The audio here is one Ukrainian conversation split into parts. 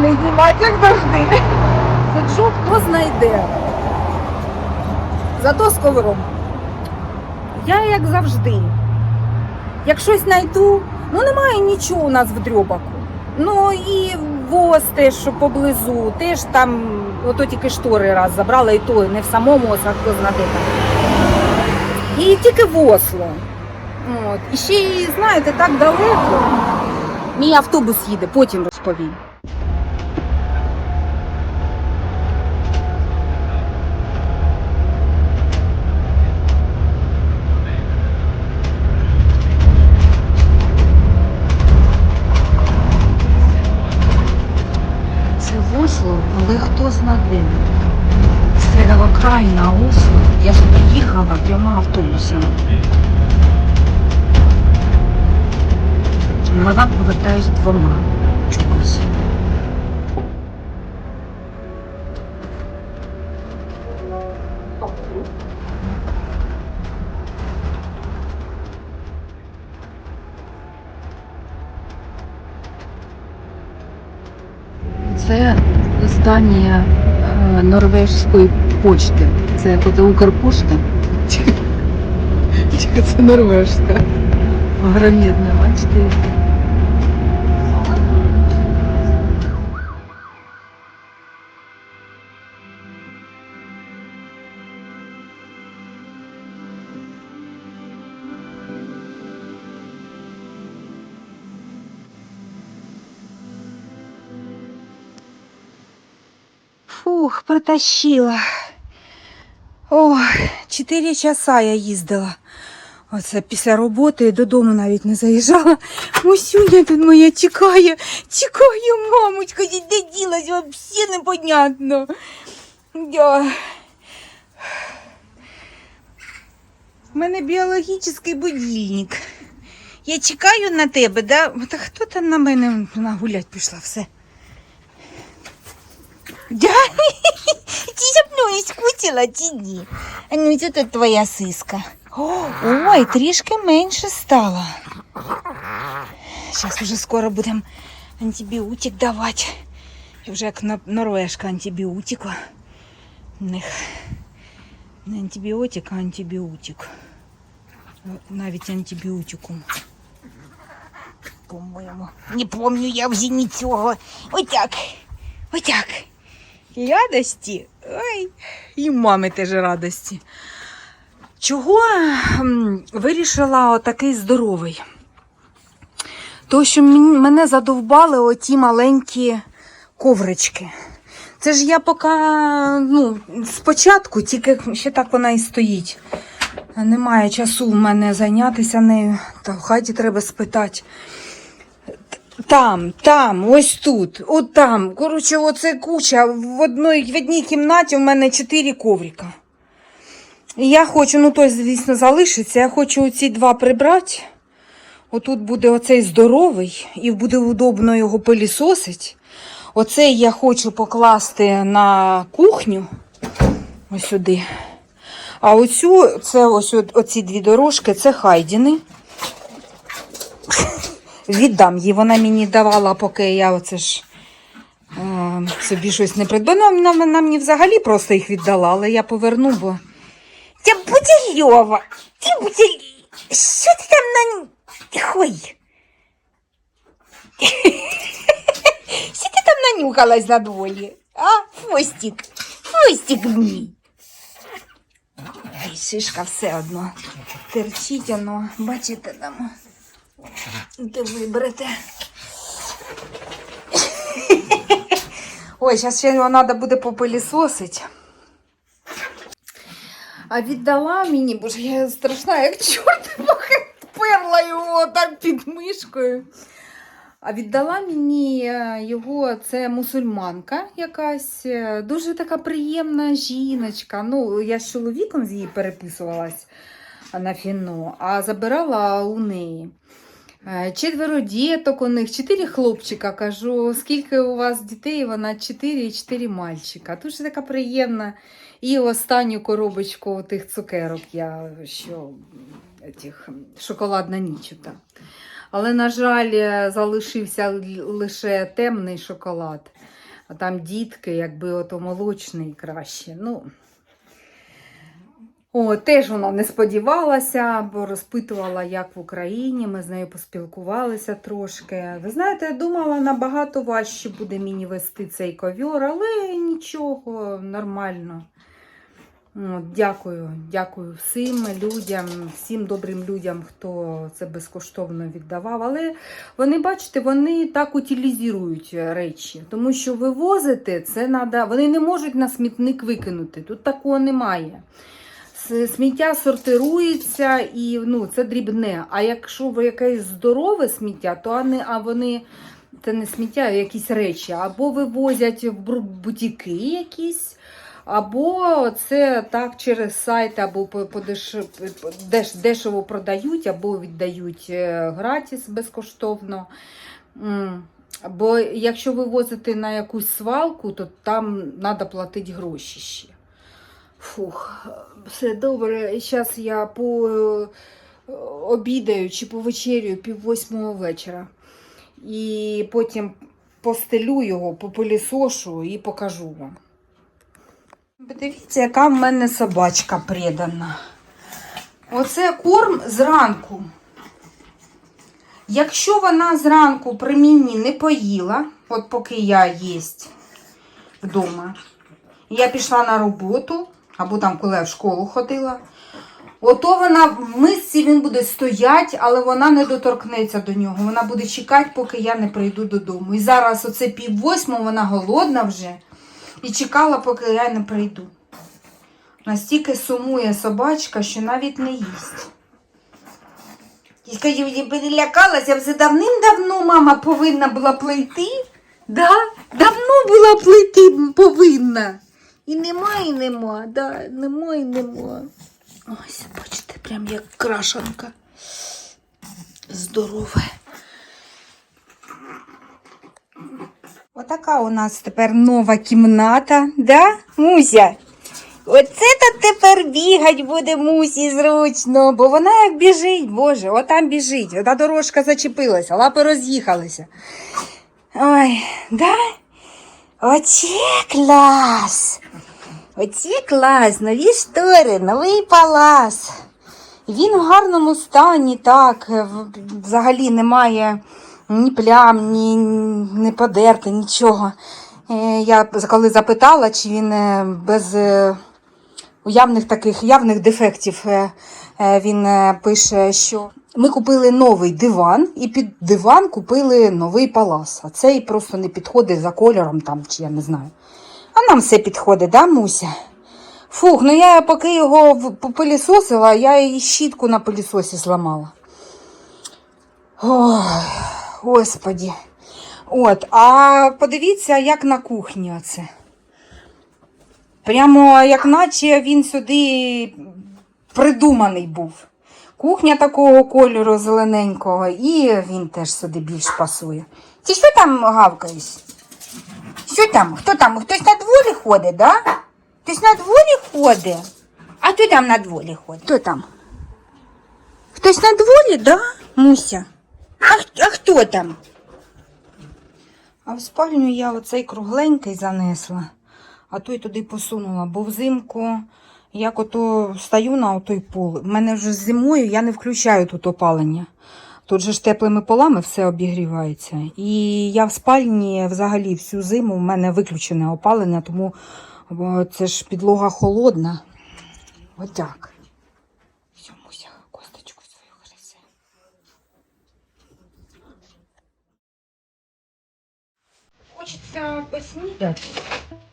не знімати, як завжди. Сиджу, хто знайде. Зато з ковром. Я як завжди. Як щось знайду, ну немає нічого у нас в дрьобаку. Ну і воз теж, що поблизу, теж там, ото тільки штори раз забрала, і то не в самому ось, а хто знаде. І тільки в Осло. От. І ще, знаєте, так далеко. Мій автобус їде, потім розповім. Але день. З цього краю на Осло. Я ж приїхала трьома автобусами. Назад повертаюсь двома. Чогось. Здання норвежської почти. Це тут Укрпошта. Тільки це норвежська. Громадна, бачите. Протащила. Ой, чотири часа я їздила. Оце після роботи додому навіть не заїжджала. Мусюня тут моя чекає, чекає, мамочка, де ділась, взагалі непонятно. Я... У мене біологічний будильник. Я чекаю на тебе, да? Та хто там на мене нагулять пішла все? Да? Ти за мною скучила чи ну це тут твоя сиска. Ой, трішки менше стало. Зараз вже скоро будемо антибіотик давати. Я вже як норвежка антибіотика. Них не антибіотик, а антибіотик. Навіть антибіотикум. По-моєму. Не помню я вже нічого. Отак. Отак. Радості. Ой, і мами теж радості. Чого вирішила отакий здоровий? То, що мене задовбали оті маленькі коврички. Це ж я поки, ну, спочатку, тільки ще так вона і стоїть. Немає часу в мене зайнятися нею, та в хаті треба спитати. Там, там, ось тут, от там. Коротше, оце куча. В одній, в одній кімнаті в мене чотири коврика. Я хочу, ну той, звісно, залишиться. Я хочу оці два прибрати. Отут буде оцей здоровий, і буде удобно його пилісосить. Оцей я хочу покласти на кухню. Ось сюди. А оцю, це ось оці дві дорожки, це хайдіни. Віддам їй. Вона мені давала, поки я оце ж е, собі щось не придбала. Вона, вона мені взагалі просто їх віддала, але я поверну, бо. Тя Будільова! Ти буділь... Що ти там на. Ой. Що ти там нанюхалась на дворі? А, Фостік, Фостік мій. Ай, шишка все одно. Терчить воно, бачите там. Де виберете. Ой, зараз ще його треба буде попилісосити. А віддала мені, боже, я страшна, як чорт перла його так під мишкою. А віддала мені е, його, це мусульманка якась, е, дуже така приємна жіночка. Ну, я з чоловіком з її переписувалась на фіно, а забирала у неї. Е, Четверо діток у них, чотири хлопчика. Кажу, скільки у вас дітей? Вона чотири і чотири мальчика. Дуже така приємна. І останню коробочку тих цукерок я що тих, шоколадна ніч. ота. Але, на жаль, е, залишився лише темний шоколад. А там дітки, якби ото молочний краще. Ну, о, теж вона не сподівалася, бо розпитувала, як в Україні. Ми з нею поспілкувалися трошки. Ви знаєте, я думала, набагато важче буде мені вести цей ковьор, але нічого, нормально. От, дякую, дякую всім людям, всім добрим людям, хто це безкоштовно віддавав. Але вони, бачите, вони так утилізують речі, тому що вивозити це треба, вони не можуть на смітник викинути. Тут такого немає. С- Сміття сортирується і ну, це дрібне. А якщо ви якесь здорове сміття, то вони, а вони це не сміття, а якісь речі, або вивозять в бутіки якісь. Або це так через сайт, або по, по деш, дешево продають, або віддають е, гратіс безкоштовно. Бо якщо вивозити на якусь свалку, то там треба платити гроші ще. Фух, все добре. Зараз я по е, обідаю чи повечерю пів восьмого вечора. І потім постелю його, попилісошу і покажу вам. Подивіться, яка в мене собачка придана. Оце корм зранку. Якщо вона зранку при мені не поїла, от поки я єсть вдома, я пішла на роботу, або там, коли я в школу ходила, ото вона в мисці він буде стояти, але вона не доторкнеться до нього. Вона буде чекати, поки я не прийду додому. І зараз оце пів восьмого, вона голодна вже і чекала, поки я не прийду. Настільки сумує собачка, що навіть не їсть. І скажіть, мені перелякалася, вже давним-давно мама повинна була плейти. Да? Давно була плейти повинна. І нема, і нема, да, нема і нема. Ось, бачите, прям як крашанка. Здорове. Отака у нас тепер нова кімната, да, Муся? Оце то тепер бігать буде Мусі зручно, бо вона як біжить, боже, отам біжить, ота дорожка зачепилася, лапи роз'їхалися. Ой, да? Оце клас! Оце клас, нові штори, новий палас. Він в гарному стані, так, взагалі немає ні плям, ні не подерти, нічого. Е, Я коли запитала, чи він е, без е, уявних таких явних дефектів, він пише, що ми купили новий диван і під диван купили новий палас. А цей просто не підходить за кольором там, чи я не знаю. А нам все підходить, да, Муся? Фух, ну я поки його попилісосила, я і щітку на пилісосі зламала. Ой, господі. От, а подивіться, як на кухні оце. Прямо як наче він сюди придуманий був. Кухня такого кольору зелененького, і він теж сюди більш пасує. Ти що там гавкаєш? Що там? Хто там? Хтось на дворі ходить, да? Хтось на дворі ходить? А хто там на дворі ходить? Хто там? Хтось на дворі, да, Муся? А, а хто там? А в спальню я оцей кругленький занесла, а той туди посунула, бо взимку як ото стою на той пол. В мене вже зимою я не включаю тут опалення. Тут же ж теплими полами все обігрівається. І я в спальні взагалі всю зиму в мене виключене опалення, тому це ж підлога холодна. Отак. Все, Муся, косточку свою гризе. Хочеться поснідати,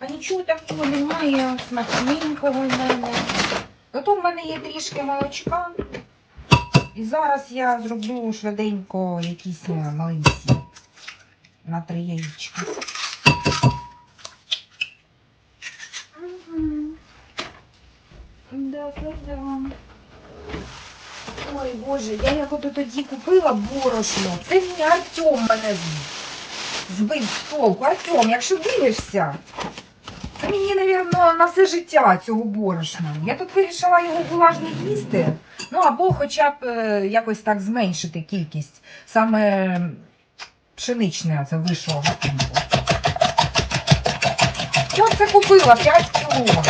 а нічого такого немає, смачненького в мене. Зато в мене є трішки молочка. І зараз я зроблю швиденько якісь е, на три яєчка. Да. Ой, Боже, я ото тоді купила борошно. Це мені Артем мене збив з толку. Артем, якщо дивишся, це мені, мабуть, на все життя цього борошна. Я тут вирішила його була їсти, Ну або хоча б е, якось так зменшити кількість саме пшеничне це вийшло. Я це купила 5 кіло.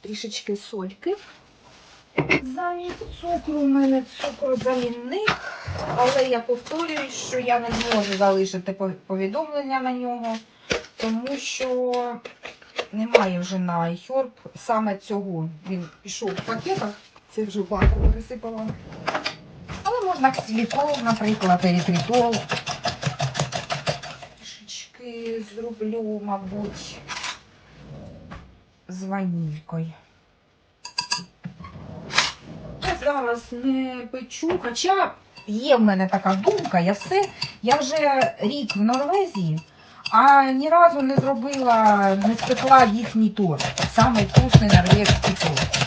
Трішечки сольки. Замість цукру у мене цукрозамінник, але я повторюю, що я не зможу залишити повідомлення на нього, тому що немає вже на iHerb саме цього. Він пішов в пакетах, це вже банку пересипала. Але можна ксилітол, наприклад, ерітритол. Трішечки зроблю, мабуть, з ванількою. Я зараз не печу, хоча є в мене така думка, я все. Я вже рік в Норвезії, а ні разу не зробила, не спекла їхній торт. Самий вкусний норвезький торт.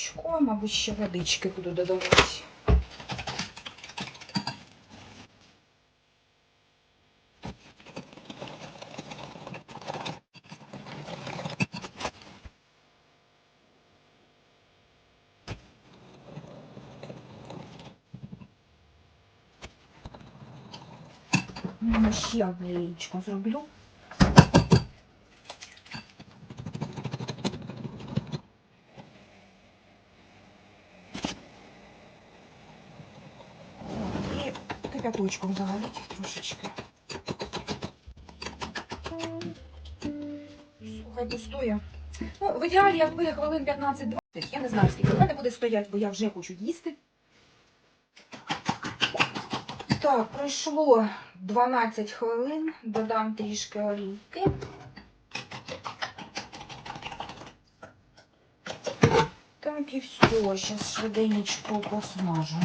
Молочко, мабуть, ще водички буду додавати. Ну, ще одне яєчко. Кипяточком залить трошечки. Слухай, постоя. Ну, в ідеалі, якби хвилин 15-20. Я не знаю, скільки в мене буде стояти, бо я вже хочу їсти. Так, пройшло 12 хвилин, додам трішки олійки. Так і все, зараз швиденечко посмажу.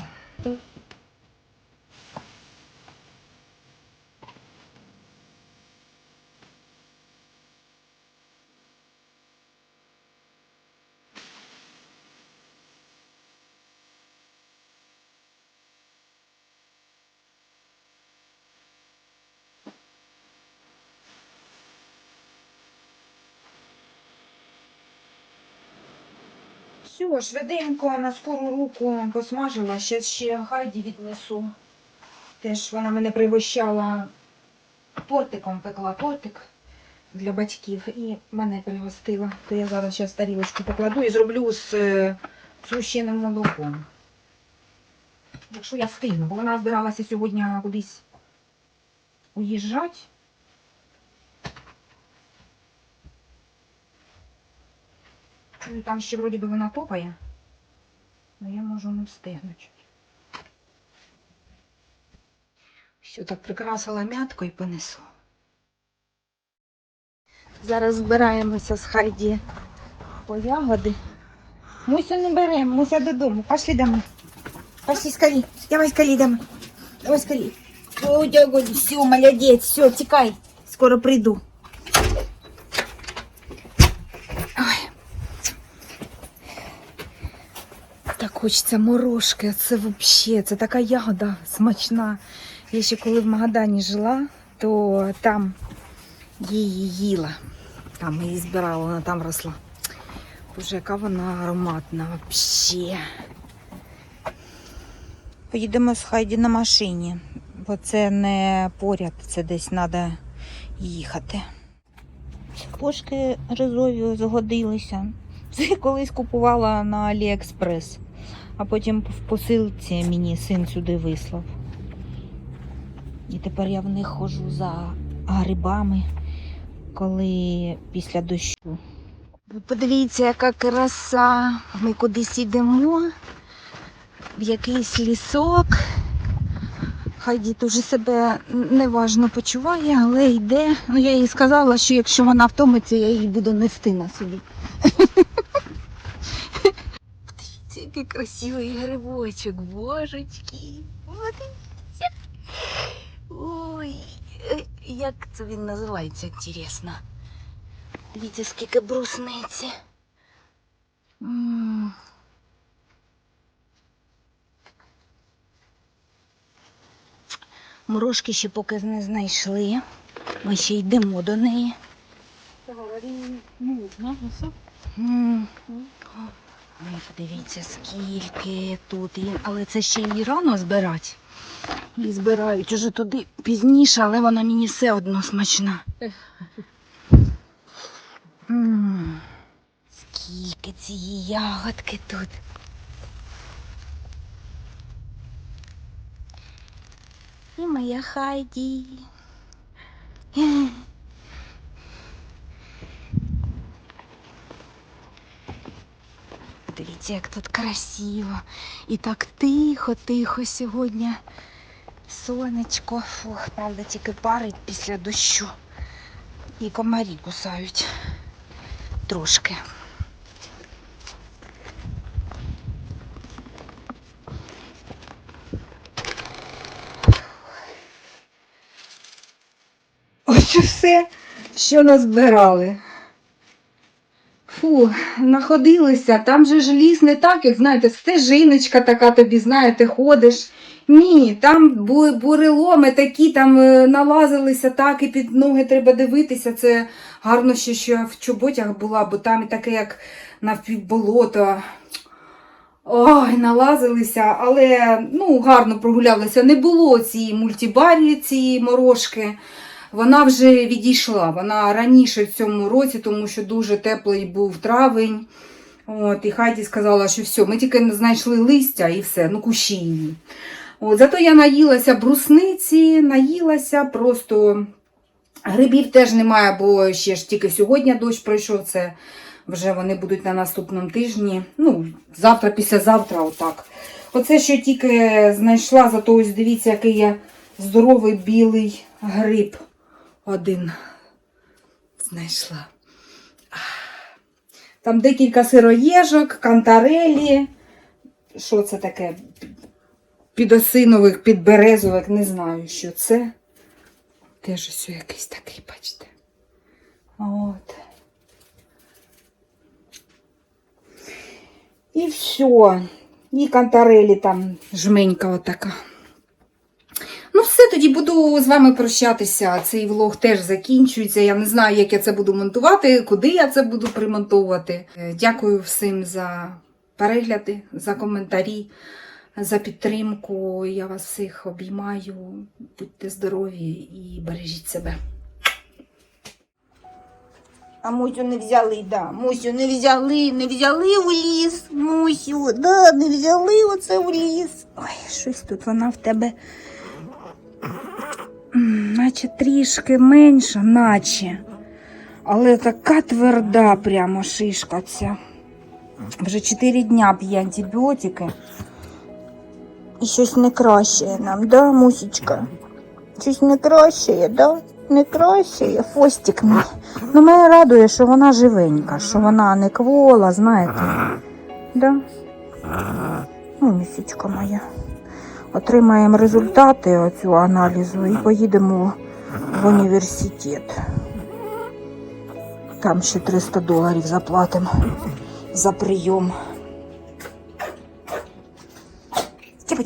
Все, швиденько на скору руку посмажила. Зараз ще Хайді віднесу. Теж вона мене пригощала тортиком, пекла тортик для батьків і мене пригостила. То я зараз зараз тарілочку покладу і зроблю з е, згущеним молоком. Якщо я встигну, бо вона збиралася сьогодні кудись уїжджати. Ну, Там ще вроді би вона топає, але я можу не встигнути. Все так прикрасила м'яткою і понесу. Зараз збираємося з Хайді по ягоди. Мусю не беремо, Муся додому. Пошли домой. Пошли скорей. Давай скорей домой. Давай. О, дякую. Все, молодець, все, тікай. Скоро прийду. Хочеться морожки. Це взагалі, це така ягода смачна. Я ще коли в Магадані жила, то там її їла. Там її збирала, вона там росла. Боже, яка вона ароматна взагалі. Поїдемо з Хайді на машині, бо це не поряд, це десь треба їхати. Кошки розові згодилися. Це я колись купувала на Аліекспрес, а потім в посилці мені син сюди вислав. І тепер я в них ходжу за грибами, коли після дощу. Подивіться, яка краса. Ми кудись йдемо, в якийсь лісок. Хайді дуже себе неважно почуває, але йде. Ну, я їй сказала, що якщо вона втомиться, я її буду нести на собі. Подивіться, який красивий грибочок, божечки. Подивіться. Ой, е, як це він називається, інтересно. Дивіться, скільки брусниці. Морожки ще поки не знайшли. Ми ще йдемо до неї. Можна, все. Ой, подивіться, скільки тут. є. Але це ще її рано збирати. Її збирають уже туди пізніше, але вона мені все одно смачна. Скільки цієї ягодки тут. І моя Хайді. Дивіться, як тут красиво. І так тихо-тихо сьогодні. Сонечко. Фух, правда, тільки парить після дощу. І комарі кусають трошки. Ось і все, що назбирали. Фу, находилися. Там же ж ліс не так, як знаєте, стежиночка така тобі, знаєте, ходиш. Ні, там буреломи такі, там е, налазилися так, і під ноги треба дивитися. Це гарно ще, що я в чоботях була, бо там і таке, як навпівболото. Ой, налазилися, але ну, гарно прогулялися. Не було цієї мультибарі, цієї морожки. Вона вже відійшла. Вона раніше в цьому році, тому що дуже теплий був травень. От, і Хайді сказала, що все, ми тільки знайшли листя і все, ну кущі її. От, зато я наїлася брусниці, наїлася, просто грибів теж немає, бо ще ж тільки сьогодні дощ пройшов. Це вже вони будуть на наступному тижні. Ну, завтра, післязавтра, отак. Оце, що тільки знайшла, зато ось дивіться, який я здоровий білий гриб. Один знайшла. Там декілька сироєжок, кантарелі. Що це таке? Підосинових, підберезових, не знаю, що це. Теж ось якийсь такий, бачите. От. І все. І кантарелі там жменька отака. Ну, все, тоді буду з вами прощатися. Цей влог теж закінчується. Я не знаю, як я це буду монтувати, куди я це буду примонтовувати. Е, Дякую всім за перегляди, за коментарі, за підтримку. Я вас всіх обіймаю. Будьте здорові і бережіть себе. А Мусю не взяли, да. Мусю не взяли, не взяли в ліс. Мусю, да, не взяли оце в ліс. Ой, щось тут вона в тебе. Наче трішки менша, наче. Але така тверда прямо шишка ця. Вже 4 дня п'є антибіотики. І щось не краще нам, да, Мусічка? Щось не краще, да? Не краще. Фостик. Ну, мене радує, що вона живенька, що вона не квола, знаєте. Да? Ну, місячка моя. Отримаємо результати оцю аналізу і поїдемо в університет. Там ще 300 доларів заплатимо за прийом. Типа.